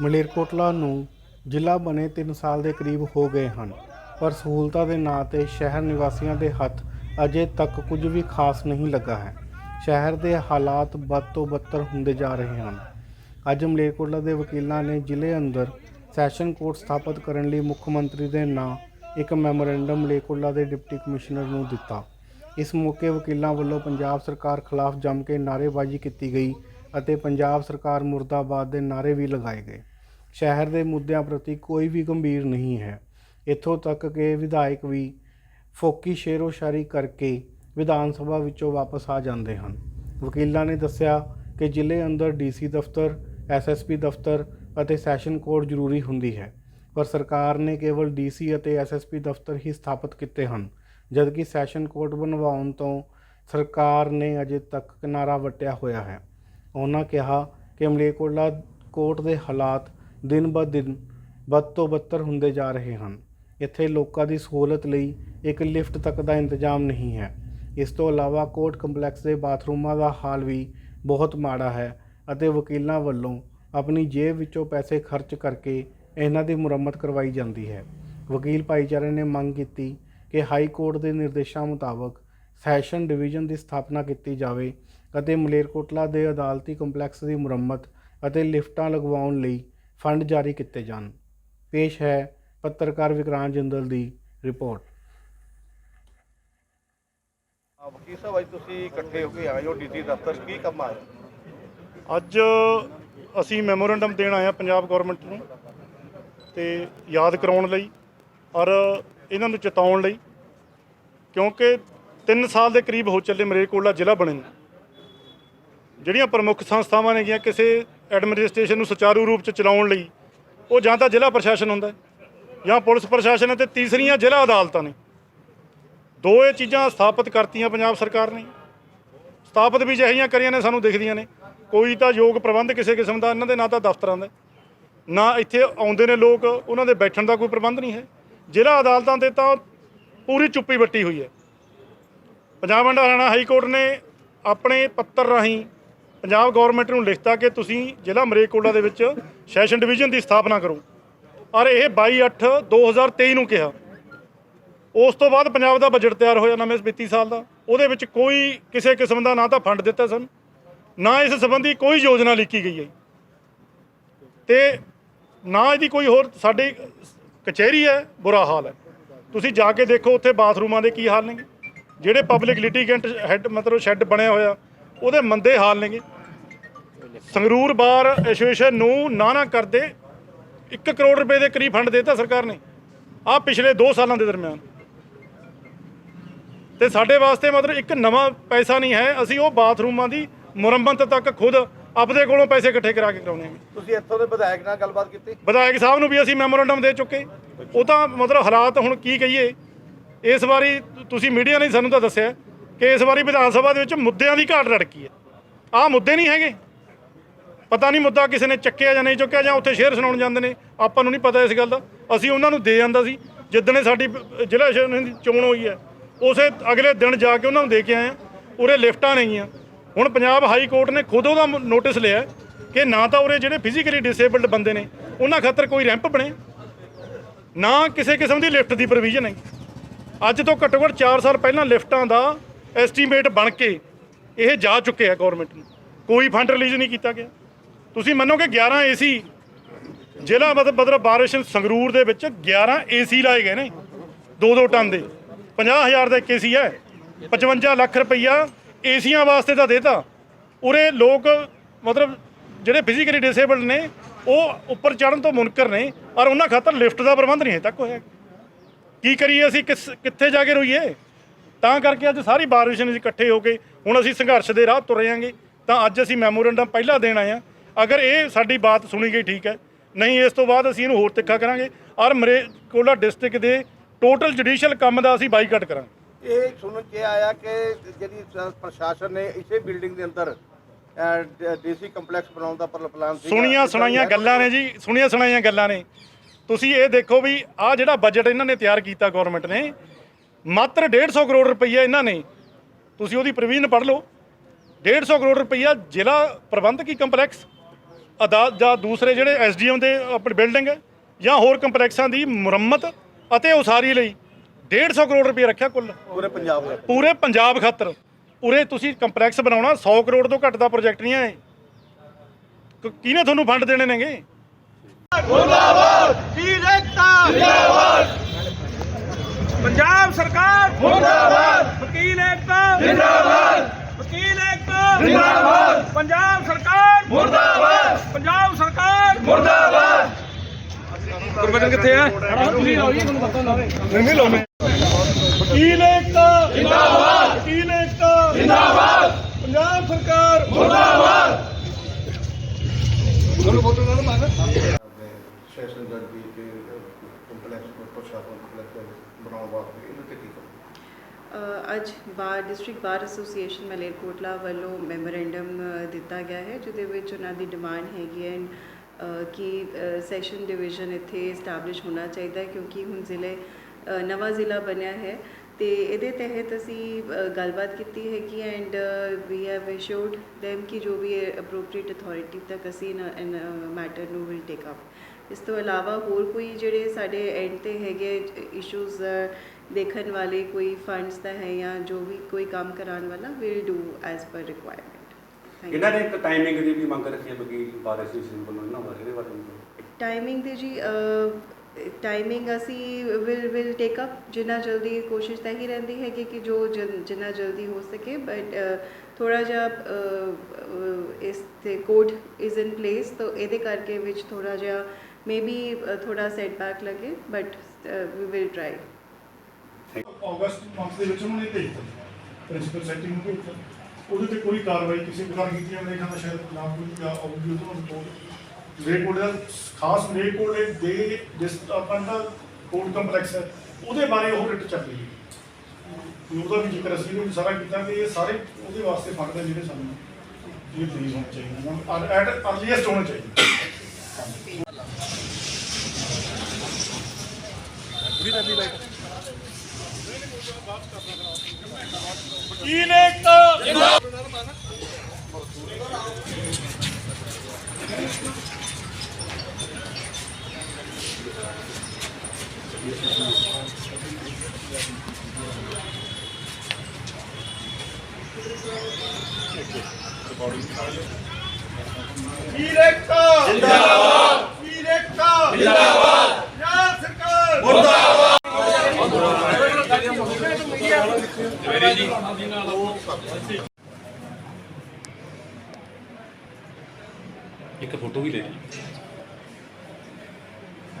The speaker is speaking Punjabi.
ਮਲੇਰਕੋਟਲਾ ਨੂੰ ਜ਼ਿਲ੍ਹਾ ਬਣੇ 3 ਸਾਲ ਦੇ ਕਰੀਬ ਹੋ ਗਏ ਹਨ, ਪਰ ਸਹੂਲਤਾਂ ਦੇ ਨਾਂ ਤੇ ਸ਼ਹਿਰ ਨਿਵਾਸੀਆਂ ਦੇ ਹੱਥ ਅਜੇ ਤੱਕ ਕੁਝ ਵੀ ਖਾਸ ਨਹੀਂ ਲੱਗਾ ਹੈ। ਸ਼ਹਿਰ ਦੇ ਹਾਲਾਤ ਬਦ ਤੋਂ ਬੱਤਰ ਹੁੰਦੇ ਜਾ ਰਹੇ ਹਨ। ਅੱਜ ਮਲੇਰਕੋਟਲਾ ਦੇ ਵਕੀਲਾਂ ਨੇ ਜ਼ਿਲ੍ਹੇ ਅੰਦਰ ਸੈਸ਼ਨ ਕੋਰਟ ਸਥਾਪਿਤ ਕਰਨ ਲਈ ਮੁੱਖ ਮੰਤਰੀ ਦੇ ਨਾਂ ਇੱਕ ਮੈਮੋਰੈਂਡਮ ਮਲੇਰਕੋਟਲਾ ਦੇ ਡਿਪਟੀ ਕਮਿਸ਼ਨਰ ਨੂੰ ਦਿੱਤਾ। ਇਸ ਮੌਕੇ ਵਕੀਲਾਂ ਵੱਲੋਂ ਪੰਜਾਬ ਸਰਕਾਰ ਖਿਲਾਫ ਜੰਮ ਕੇ ਨਾਅਰੇਬਾਜ਼ੀ ਕੀਤੀ ਗਈ ਅਤੇ ਪੰਜਾਬ ਸਰਕਾਰ ਮੁਰਦਾਬਾਦ ਦੇ ਨਾਅਰੇ ਵੀ ਲਗਾਏ ਗਏ। ਸ਼ਹਿਰ ਦੇ ਮੁੱਦਿਆਂ ਪ੍ਰਤੀ ਕੋਈ ਵੀ ਗੰਭੀਰ ਨਹੀਂ ਹੈ। ਇੱਥੋਂ ਤੱਕ ਕਿ ਵਿਧਾਇਕ ਵੀ ਫੋਕੀ ਸ਼ੇਰੋਸ਼ਾਰੀ ਕਰਕੇ ਵਿਧਾਨ ਸਭਾ ਵਿੱਚੋਂ ਵਾਪਸ ਆ ਜਾਂਦੇ ਹਨ। ਵਕੀਲਾਂ ਨੇ ਦੱਸਿਆ ਕਿ ਜ਼ਿਲ੍ਹੇ ਅੰਦਰ ਡੀਸੀ ਦਫ਼ਤਰ ਐਸਐਸਪੀ ਦਫ਼ਤਰ ਅਤੇ ਸੈਸ਼ਨ ਕੋਰਟ ਜ਼ਰੂਰੀ ਹੁੰਦੀ ਹੈ, ਪਰ ਸਰਕਾਰ ਨੇ ਕੇਵਲ ਡੀਸੀ ਅਤੇ ਐਸਐਸਪੀ ਦਫ਼ਤਰ ਹੀ ਸਥਾਪਿਤ ਕੀਤੇ ਹਨ, ਜਦਕਿ ਸੈਸ਼ਨ ਕੋਰਟ ਬਣਵਾਉਣ ਤੋਂ ਸਰਕਾਰ ਨੇ ਅਜੇ ਤੱਕ ਕਿਨਾਰਾ ਵਟਿਆ ਹੋਇਆ ਹੈ। ਉਹਨਾਂ ਕਿਹਾ ਕਿ ਮਲੇਕੋਟਲਾ ਕੋਰਟ ਦੇ ਹਾਲਾਤ ਦਿਨ ਬ ਦਿਨ ਵੱਧ ਤੋਂ ਬੱਤਰ ਹੁੰਦੇ ਜਾ ਰਹੇ ਹਨ। ਇੱਥੇ ਲੋਕਾਂ ਦੀ ਸਹੂਲਤ ਲਈ ਇੱਕ ਲਿਫਟ ਤੱਕ ਦਾ ਇੰਤਜ਼ਾਮ ਨਹੀਂ ਹੈ। ਇਸ ਤੋਂ ਇਲਾਵਾ ਕੋਰਟ ਕੰਪਲੈਕਸ ਦੇ ਬਾਥਰੂਮਾਂ ਦਾ ਹਾਲ ਵੀ ਬਹੁਤ ਮਾੜਾ ਹੈ ਅਤੇ ਵਕੀਲਾਂ ਵੱਲੋਂ ਆਪਣੀ ਜੇਬ ਵਿੱਚੋਂ ਪੈਸੇ ਖਰਚ ਕਰਕੇ ਇਹਨਾਂ ਦੀ ਮੁਰੰਮਤ ਕਰਵਾਈ ਜਾਂਦੀ ਹੈ। ਵਕੀਲ ਭਾਈਚਾਰੇ ਨੇ ਮੰਗ ਕੀਤੀ ਕਿ ਹਾਈ ਕੋਰਟ ਦੇ ਨਿਰਦੇਸ਼ਾਂ ਮੁਤਾਬਕ ਸੈਸ਼ਨ ਡਿਵੀਜ਼ਨ ਦੀ ਸਥਾਪਨਾ ਕੀਤੀ ਜਾਵੇ ਅਤੇ ਮਲੇਰਕੋਟਲਾ ਦੇ ਅਦਾਲਤੀ ਕੰਪਲੈਕਸ ਦੀ ਮੁਰੰਮਤ ਅਤੇ ਲਿਫਟਾਂ ਲਗਵਾਉਣ ਲਈ ਫੰਡ ਜਾਰੀ ਕੀਤੇ ਜਾਣ। ਪੇਸ਼ ਹੈ ਪੱਤਰਕਾਰ ਵਿਕਰਾਂਤ ਜਿੰਦਲ ਦੀ ਰਿਪੋਰਟ। ਆ ਵਕੀਲ ਸਾਹਿਬ ਅੱਜ ਤੁਸੀਂ ਇਕੱਠੇ ਹੋ ਕੇ ਆਏ ਹੋ ਡੀਸੀ ਦਫ਼ਤਰ? ਕੀ ਕੰਮ ਆਇਆ? ਅੱਜ ਅਸੀਂ ਮੈਮੋਰੈਂਡਮ ਦੇਣ ਆਏ ਹਾਂ ਪੰਜਾਬ ਗਵਰਨਮੈਂਟ ਨੂੰ ਤੇ ਯਾਦ ਕਰਾਉਣ ਲਈ ਔਰ ਇਹਨਾਂ ਨੂੰ ਚੇਤਾਉਣ ਲਈ ਕਿਉਂਕਿ 3 ਸਾਲ ਦੇ ਕਰੀਬ ਹੋ ਚੱਲੇ ਮਰੇਕੋਟਲਾ ਜ਼ਿਲ੍ਹਾ ਬਣੇ ਨੂੰ। ਜਿਹੜੀਆਂ ਪ੍ਰਮੁੱਖ ਸੰਸਥਾਵਾਂ ਨੇਗੀਆਂ ਕਿਸੇ ਐਡਮਿਨਿਸਟ੍ਰੇਸ਼ਨ ਨੂੰ ਸੁਚਾਰੂ ਰੂਪ ਚ ਚਲਾਉਣ ਲਈ, ਉਹ ਜਾਂ ਤਾਂ ਜ਼ਿਲ੍ਹਾ ਪ੍ਰਸ਼ਾਸਨ ਹੁੰਦਾ ਜਾਂ ਪੁਲਿਸ ਪ੍ਰਸ਼ਾਸਨ ਅਤੇ ਤੀਸਰੀਆਂ ਜ਼ਿਲ੍ਹਾ ਅਦਾਲਤਾਂ ਨੇ। ਦੋ ਇਹ ਚੀਜ਼ਾਂ ਸਥਾਪਿਤ ਕਰਤੀਆਂ ਪੰਜਾਬ ਸਰਕਾਰ ਨੇ। ਸਥਾਪਿਤ ਵੀ ਜਿਹੀਆਂ ਕਰੀਆਂ ਨੇ, ਸਾਨੂੰ ਦਿਖਦੀਆਂ ਨੇ। ਕੋਈ ਤਾਂ ਯੋਗ ਪ੍ਰਬੰਧ ਕਿਸੇ ਕਿਸਮ ਦਾ, ਇਹਨਾਂ ਦੇ ਨਾ ਤਾਂ ਦਫ਼ਤਰਾਂ ਦਾ। ਨਾ ਇੱਥੇ ਆਉਂਦੇ ਨੇ ਲੋਕ, ਉਹਨਾਂ ਦੇ ਬੈਠਣ ਦਾ ਕੋਈ ਪ੍ਰਬੰਧ ਨਹੀਂ ਹੈ। ਜ਼ਿਲ੍ਹਾ ਅਦਾਲਤਾਂ ਤੇ ਤਾਂ ਪੂਰੀ ਚੁੱਪੀ ਵੱਟੀ ਹੋਈ ਹੈ। Punjab and Haryana high court ਨੇ ਆਪਣੇ ਪੱਤਰ ਰਾਹੀਂ ਪੰਜਾਬ ਗਵਰਨਮੈਂਟ ਨੂੰ ਲਿਖਤਾ ਕਿ ਤੁਸੀਂ ਜ਼ਿਲ੍ਹਾ ਮਰੇਕੋਟਲਾ ਦੇ ਵਿੱਚ ਸੈਸ਼ਨ ਡਿਵੀਜ਼ਨ ਦੀ ਸਥਾਪਨਾ ਕਰੋ। ਔਰ ਇਹ 22/8/2023 ਨੂੰ ਕਿਹਾ। ਉਸ ਤੋਂ ਬਾਅਦ ਪੰਜਾਬ ਦਾ ਬਜਟ ਤਿਆਰ ਹੋਇਆ ਨਵੇਂ ਵਿੱਤੀ ਸਾਲ ਦਾ। ਉਹਦੇ ਵਿੱਚ ਕੋਈ ਕਿਸੇ ਕਿਸਮ ਦਾ ਨਾ ਤਾਂ ਫੰਡ ਦਿੱਤਾ ਸਨ, ਨਾ ਇਸ ਸੰਬੰਧੀ ਕੋਈ ਯੋਜਨਾ ਲਿਖੀ ਗਈ ਹੈ। ਤੇ ਨਾ ਇਹਦੀ ਕੋਈ ਹੋਰ, ਸਾਡੀ ਕਚਹਿਰੀ ਹੈ, ਬੁਰਾ ਹਾਲ ਹੈ। ਤੁਸੀਂ ਜਾ ਕੇ ਦੇਖੋ ਉੱਥੇ ਬਾਥਰੂਮਾਂ ਦੇ ਕੀ ਹਾਲ ਨੇ ਜਿਹੜੇ ਪਬਲਿਕ ਲਿਟੀਗੈਂਟ ਹੈਡ ਮਤਲਬ ਸ਼ੈੱਡ ਬਣਿਆ ਹੋਇਆ, ਉਹਦੇ ਮੰਦੇ ਹਾਲ ਨੇਗੇ। ਸੰਗਰੂਰ ਬਾਰ ਐਸੋਸੀਏਸ਼ਨ ਨੂੰ ਨਾ ਨਾ ਕਰਦੇ 1 ਕਰੋੜ ਰੁਪਏ ਦੇ ਕਰੀਬ ਫੰਡ ਦਿੱਤਾ ਸਰਕਾਰ ਨੇ। ਆਹ ਪਿਛਲੇ 2 ਸਾਲਾਂ ਦੇ ਦਰਮਿਆਨ। ਤੇ ਸਾਡੇ ਵਾਸਤੇ ਮਤਲਬ ਇੱਕ ਨਵਾਂ ਪੈਸਾ ਨਹੀਂ ਹੈ ਅਸੀਂ ਉਹ ਬਾਥਰੂਮਾਂ ਦੀ ਮੁਰੰਮਤ ਤੱਕ ਖੁਦ ਆਪਦੇ ਕੋਲੋਂ ਪੈਸੇ ਇਕੱਠੇ ਕਰਾ ਕੇ ਕਰਾਉਣੇ ਆ ਤੁਸੀਂ ਇੱਥੋਂ ਦੇ ਵਿਧਾਇਕ ਨਾਲ ਗੱਲਬਾਤ ਕੀਤੀ? ਵਿਧਾਇਕ ਸਾਹਿਬ ਨੂੰ ਵੀ ਅਸੀਂ ਮੈਮੋਰੈਂਡਮ ਦੇ ਚੁੱਕੇ। ਉਹ ਤਾਂ ਮਤਲਬ ਹਾਲਾਤ ਹੁਣ ਕੀ ਕਹੀਏ। ਇਸ ਵਾਰੀ ਤੁਸੀਂ ਮੀਡੀਆ ਨੇ ਸਾਨੂੰ ਤਾਂ ਦੱਸਿਆ ਕਿ ਇਸ ਵਾਰੀ ਵਿਧਾਨ ਸਭਾ ਦੇ ਵਿੱਚ ਮੁੱਦਿਆਂ ਦੀ ਘਾਟ ਰੜਕੀ ਹੈ। ਆਹ ਮੁੱਦੇ ਨਹੀਂ ਹੈਗੇ। ਪਤਾ ਨਹੀਂ ਮੁੱਦਾ ਕਿਸੇ ਨੇ ਚੱਕਿਆ ਜਾਂ ਨਹੀਂ ਚੁੱਕਿਆ ਜਾਂ ਉੱਥੇ ਸ਼ੇਅਰ ਸੁਣਾਉਣ ਜਾਂਦੇ ਨੇ, ਆਪਾਂ ਨੂੰ ਨਹੀਂ ਪਤਾ ਇਸ ਗੱਲ ਦਾ। ਅਸੀਂ ਉਹਨਾਂ ਨੂੰ ਦੇ ਜਾਂਦਾ ਸੀ, ਜਿੱਦਣੇ ਸਾਡੀ ਜ਼ਿਲ੍ਹਾ ਚੋਣ ਹੋਈ ਹੈ, ਉਸੇ ਅਗਲੇ ਦਿਨ ਜਾ ਕੇ ਉਹਨਾਂ ਨੂੰ ਦੇ ਕੇ ਆਏ ਆ ਉਰੇ ਲਿਫਟਾਂ ਨਹੀਂ ਆ ਹੁਣ ਪੰਜਾਬ ਹਾਈ ਕੋਰਟ ਨੇ ਖੁਦ ਉਹਦਾ ਨੋਟਿਸ ਲਿਆ ਕਿ ਨਾ ਤਾਂ ਉਰੇ ਜਿਹੜੇ ਫਿਜ਼ੀਕਲੀ ਡਿਸੇਬਲਡ ਬੰਦੇ ਨੇ, ਉਹਨਾਂ ਖਾਤਰ ਕੋਈ ਰੈਂਪ ਬਣੇ। ਨਾ ਕਿਸੇ ਕਿਸਮ ਦੀ ਲਿਫਟ ਦੀ ਪ੍ਰੋਵੀਜ਼ਨ ਹੈ। ਅੱਜ ਤੋਂ ਘੱਟੋ ਘੱਟ 4 ਸਾਲ ਪਹਿਲਾਂ ਲਿਫਟਾਂ ਦਾ ਐਸਟੀਮੇਟ ਬਣ ਕੇ ਇਹ ਜਾ ਚੁੱਕੇ ਆ ਗਵਰਨਮੈਂਟ ਨੂੰ। ਕੋਈ ਫੰਡ ਰਿਲੀਜ਼ ਨਹੀਂ ਕੀਤਾ ਗਿਆ। ਤੁਸੀਂ ਮੰਨੋਗੇ 11 ਏਸੀ ਜ਼ਿਲ੍ਹਾ ਮਤਲਬ ਮਤਲਬ ਬਾਰਿਸ਼ ਸੰਗਰੂਰ ਦੇ ਵਿੱਚ 11 ਏਸੀ ਲਾਏ ਗਏ ਨੇ 2-2 ਟਨ ਦੇ 50000 ਦਾ ਇੱਕ ਏਸੀ ਹੈ 55 ਲੱਖ ਰੁਪਈਆ ਏਸੀਆਂ ਵਾਸਤੇ ਤਾਂ ਦੇਤਾ। ਉਰੇ ਲੋਕ ਮਤਲਬ ਜਿਹੜੇ ਫਿਜ਼ੀਕਲੀ ਡਿਸੇਬਲਡ ਨੇ, ਉਹ ਉੱਪਰ ਚੜਨ ਤੋਂ ਮੁਨਕਰ ਨੇ ਔਰ ਉਹਨਾਂ ਖਾਤਰ ਲਿਫਟ ਦਾ ਪ੍ਰਬੰਧ ਨਹੀਂ ਹੈ ਤੱਕ ਹੋਇਆ। ਕੀ ਕਰੀਏ ਅਸੀਂ, ਕਿਸ, ਕਿੱਥੇ ਜਾ ਕੇ ਰੋਈਏ? ਤਾਂ ਕਰਕੇ ਅੱਜ ਸਾਰੀ ਬਾਰਿਸ਼ ਨੇ ਇਕੱਠੇ ਹੋ ਕੇ ਹੁਣ ਅਸੀਂ ਸੰਘਰਸ਼ ਦੇ ਰਾਹ ਤੁਰ ਹਾਂਗੇ। ਤਾਂ ਅੱਜ ਅਸੀਂ ਮੈਮੋਰੈਂਡਮ ਪਹਿਲਾਂ ਦੇਣ ਆਏ ਆ ਅਗਰ ਇਹ ਸਾਡੀ ਬਾਤ ਸੁਣੀ ਗਈ ਠੀਕ ਹੈ ਨਹੀਂ ਇਸ ਤੋਂ ਬਾਅਦ ਅਸੀਂ ਇਹਨੂੰ ਹੋਰ ਤਿੱਖਾ ਕਰਾਂਗੇ ਔਰ ਮਰੇਕੋਲਾ ਡਿਸਟ੍ਰਿਕਟ ਦੇ ਟੋਟਲ ਜੁਡੀਸ਼ੀਅਲ ਕੰਮ ਦਾ ਅਸੀਂ ਬਾਈਕਾਟ ਕਰਾਂਗੇ। ਇਹ ਸੁਣਨ ਚ ਆਇਆ ਕਿ ਜਿਹੜੀ ਸ- ਪ੍ਰਸ਼ਾਸਨ ਨੇ ਇਸੇ ਬਿਲਡਿੰਗ ਦੇ ਅੰਦਰ ਡੀਸੀ ਕੰਪਲੈਕਸ ਬਣਾਉਣ ਦਾ ਪਲ- ਪਲਾਨ ਸੀਗਾ। ਸੁਣੀਆਂ ਸੁਣਾਈਆਂ ਗੱਲਾਂ ਨੇ ਜੀ ਸੁਣੀਆਂ ਸੁਣਾਈਆਂ ਗੱਲਾਂ ਨੇ। ਤੁਸੀਂ ਇਹ ਦੇਖੋ ਵੀ ਆਹ ਜਿਹੜਾ ਬਜਟ ਇਹਨਾਂ ਨੇ ਤਿਆਰ ਕੀਤਾ ਗਵਰਨਮੈਂਟ ਨੇ ਮਾਤਰ 150 ਕਰੋੜ ਰੁਪਈਆ ਇਹਨਾਂ ਨੇ। ਤੁਸੀਂ ਉਹਦੀ ਪ੍ਰਵੀਨ ਪੜ੍ਹ ਲਓ। 150 ਕਰੋੜ ਰੁਪਈਆ ਜ਼ਿਲ੍ਹਾ ਪ੍ਰਬੰਧਕੀ ਕੰਪਲੈਕਸ ਅਦਾਲਤ ਜਾਂ ਦੂਸਰੇ ਜਿਹੜੇ ਐਸਡੀਐਮ ਦੇ ਆਪਣੀ ਬਿਲਡਿੰਗ ਜਾਂ ਹੋਰ ਕੰਪਲੈਕਸਾਂ ਦੀ ਮੁਰੰਮਤ ਅਤੇ ਉਸਾਰੀ ਲਈ 150 ਕਰੋੜ ਰੁਪਏ ਰੱਖਿਆ ਕੁੱਲ। ਪੂਰੇ ਪੰਜਾਬ ਵਿੱਚ ਪੂਰੇ ਪੰਜਾਬ ਖਾਤਰ। ਉਰੇ ਤੁਸੀਂ ਕੰਪਲੈਕਸ ਬਣਾਉਣਾ 100 ਕਰੋੜ ਤੋਂ ਘੱਟ ਦਾ ਪ੍ਰੋਜੈਕਟ ਨਹੀਂ ਹੈ। ਕਿਹਨੇ ਤੁਹਾਨੂੰ ਫੰਡ ਦੇਣੇ ਨੇਗੇ? ਪੰਜਾਬ ਸਰਕਾਰ! ਮੁਰਦਾਬਾਦ ਵਕੀਲ ਏਕਤਾ! ਜਿੰਦਾਬਾਦ ਵਕੀਲ ਏਕਤਾ ਜਿੰਦਾਬਾਦ ਪੰਜਾਬ ਸਰਕਾਰ ਮੁਰਦਾਬਾਦ ਪੰਜਾਬ ਸਰਕਾਰ ਮੁਰਦਾਬਾਦ ਗੁਰਬਚਨ ਕਿੱਥੇ ਹੈ ਤੁਸੀਂ ਲਾਓ ਜੀ ਤੁਹਾਨੂੰ ਪਤਾ ਲਾਵੇ ਨਹੀਂ ਲਾਉਣੇ ਵਕੀਲ ਏਕਤਾ ਜਿੰਦਾਬਾਦ ਵਕੀਲ ਏਕਤਾ ਜਿੰਦਾਬਾਦ ਪੰਜਾਬ ਸਰਕਾਰ ਸੈਸ਼ਨ ਜੱਜ ਵੀ ਤੇ ਕੰਪਲੈਕਸ ਪ੍ਰਸ਼ਾਸਨ ਕੰਪਲੈਕਸ ਬਣਾਉਣ ਵਾਸਤੇ ਇਹਨਾਂ ਤੇ ਕੀ ਕਰੋ ਅ, ਅੱਜ bar district bar association Malerkotla ਵੱਲੋਂ ਮੈਮੋਰੈਂਡਮ ਦਿੱਤਾ ਗਿਆ ਹੈ, ਜਿਹਦੇ ਵਿੱਚ ਉਹਨਾਂ ਦੀ ਡਿਮਾਂਡ ਹੈਗੀ ਹੈ ਕਿ ਸੈਸ਼ਨ ਡਿਵੀਜ਼ਨ ਇੱਥੇ ਸਟੈਬਲਿਸ਼ ਹੋਣਾ ਚਾਹੀਦਾ ਹੈ, ਕਿਉਂਕਿ ਹੁਣ ਜ਼ਿਲ੍ਹੇ ਨਵਾਂ ਜ਼ਿਲ੍ਹਾ ਬਣਿਆ ਹੈ, ਤੇ ਇਹਦੇ ਤਹਿਤ ਅਸੀਂ ਗੱਲਬਾਤ ਕੀਤੀ ਹੈ ਕਿ and we have issued them ਕਿ ਜੋ ਵੀ ਅਪਰੋਪਰੀਏਟ ਅਥਾਰਟੀ ਤੱਕ ਅਸੀਂ ਮੈਟਰ ਨੂੰ ਵਿਲ ਟੇਕ ਅਪ ਇਸ ਤੋਂ ਇਲਾਵਾ ਹੋਰ ਕੋਈ ਜਿਹੜੇ ਸਾਡੇ ਐਂਡ ਤੇ ਹੈਗੇ ਇਸ਼ੂਜ਼ ਦੇਖਣ ਵਾਲੇ ਕੋਈ ਫੰਡਸ ਦਾ ਹੈ ਜਾਂ ਜੋ ਵੀ ਕੋਈ ਕੰਮ ਕਰਾਉਣ ਵਾਲਾ will do as per requirement ਇਹਨਾਂ ਨੇ ਇੱਕ ਟਾਈਮਿੰਗ ਦੀ ਵੀ ਮੰਗ ਰੱਖੀ ਹੈ ਵਕੀਲ ਬਾਰ ਐਸੋਸੀਏਸ਼ਨ ਵੱਲੋਂ ਇਹਨਾਂ ਬਾਰੇ ਇਹਦੇ ਬਾਰੇ ਟਾਈਮਿੰਗ ਦੀ ਜੀ ਟਾਈਮਿੰਗ ਅਸੀਂ ਵਿਲ ਵਿਲ ਟੇਕ ਅਪ ਜਿੰਨਾ ਜਲਦੀ ਕੋਸ਼ਿਸ਼ ਤਾਂ ਹੀ ਰਹਿੰਦੀ ਹੈ ਕਿ ਕਿ ਜੋ ਜਨ- ਜਲਦੀ ਹੋ ਸਕੇ ਬਟ ਥੋੜਾ ਜਿਹਾ ਇਸ ਤੇ ਕੋਡ ਇਜ਼ ਇਨ ਪਲੇਸ ਤਾਂ ਇਹਦੇ ਕਰਕੇ ਵਿੱਚ ਥੋੜਾ ਜਿਹਾ ਮੇਬੀ ਥੋੜਾ ਸੈਟਬੈਕ ਲੱਗੇ but we will try August month ਦੇ ਵਿੱਚ ਉਹਨਾਂ ਨੇ ਭੇਜਤਾ ਪ੍ਰਿੰਸੀਪਲ ਸੈਕਟਰੀ ਨੂੰ ਭੇਜਤਾ ਉਹਦੇ ਤੇ ਕੋਈ ਕਾਰਵਾਈ ਕਿਸੇ ਪ੍ਰਕਾਰ ਕੀਤੀ ਜਾਂਦੀ ਹੈ ਕਹਿੰਦਾ ਸ਼ਾਇਦ ਪੰਜਾਬ ਕੋਈ ਜਾਂ ਆਊਗੀ ਤੋਂ ਰਿਪੋਰਟ ਰੇਕੋਰਡ ਦਾ ਖਾਸ ਰੇਕੋਰਡ ਦੇ ਜਿਸ ਆਪਾਂ ਦਾ ਕੋਰਟ ਕੰਪਲੈਕਸ ਹੈ, ਉਹਦੇ ਬਾਰੇ ਉਹ ਰਿਟ ਚੱਲ ਰਹੀ ਹੈ। ਉਹਦਾ ਵੀ ਜ਼ਿਕਰ ਅਸੀਂ ਵੀ ਸਾਰਾ ਕੀਤਾ ਕਿ ਇਹ ਸਾਰੇ ਉਹਦੇ ਵਾਸਤੇ ਫੰਡ ਨੇ ਜਿਹੜੇ ਸਾਨੂੰ ਇਹ ਰਿਲੀਜ਼ ਹੋਣੇ ਚਾਹੀਦੇ। ਹਨ ਔਰ ਐਟ ਅਰਲੀਐਸਟ ਹੋਣੇ ਚਾਹੀਦੇ। ਵਕੀਲ ਏਕਤਾ ਵਕੀਲ ਏਕਤਾ ਜਿੰਦਾਬਾਦ ਵਕੀਲ ਏਕਤਾ ਜਿੰਦਾਬਾਦ ਪੰਜਾਬ ਸਰਕਾਰ ਇੱਕ ਫੋਟੋ ਵੀ ਲੈ ਲਈ।